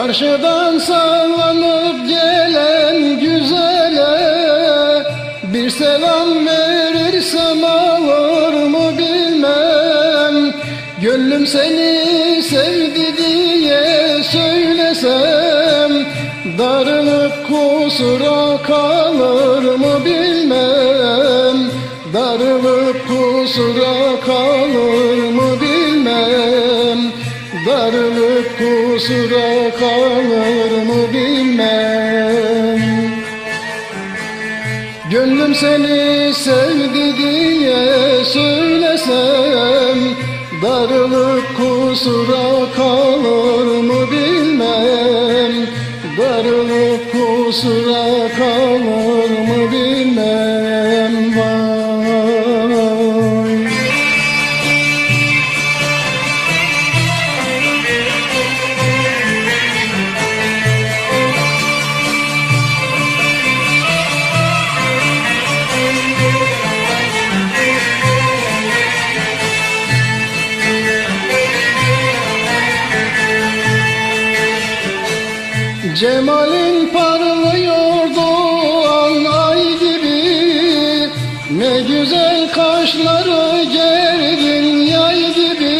Karşıdan sallanıp gelen güzele Bir selam verirsem alır mı bilmem. Gönlüm seni sevdi diye söylesem Darılıp kusura kalır mı bilmem. Darılıp kusura kalır mı bilmem Darılıp kusura kalır mı bilmem. Gönlüm seni sevdi diye söylesem Darılıp kusura kalır mı bilmem. Darılıp kusura kalır Cemalin parlıyordu an ay gibi. Ne güzel kaşları gergin yay gibi.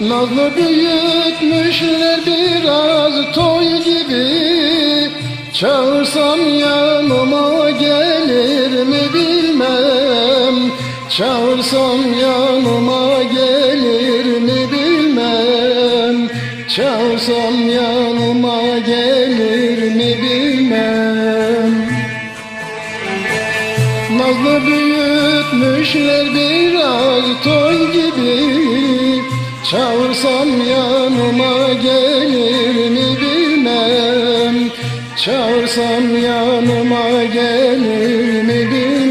Nazlı büyütmüşler biraz toy gibi. Çağırsam yanıma gelir mi bilmem. Çağırsam yanıma gelir mi bilmem. Çağırsam bilmem Nazlı büyütmüşler biraz toy gibi. Çağırsam yanıma gelir mi bilmem. Çağırsam yanıma gelir mi bilmem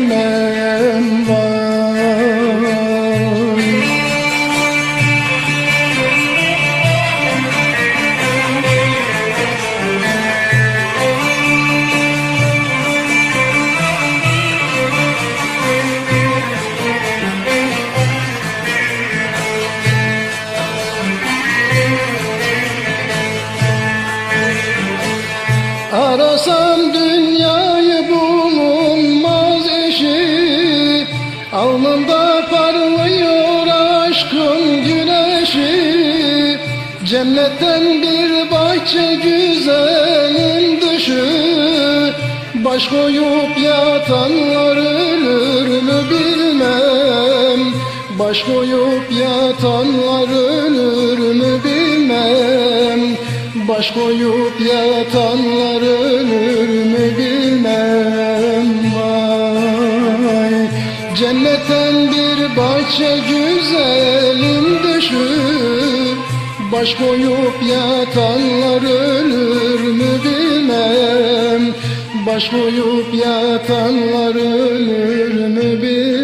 Arasam dünyayı bulunmaz eşi. Alnında parlıyor aşkın güneşi. Cennetten bir bahçe güzelin dışı. Baş koyup yatanlar ölür mü bilmem. Baş koyup yatanlar ölür mü bilmem Baş koyup yatanlar ölür mü bilmem. Vay Cennetten bir bahçe güzelim düşüp Baş koyup yatanlar ölür mü bilmem. Baş koyup yatanlar ölür mü bilmem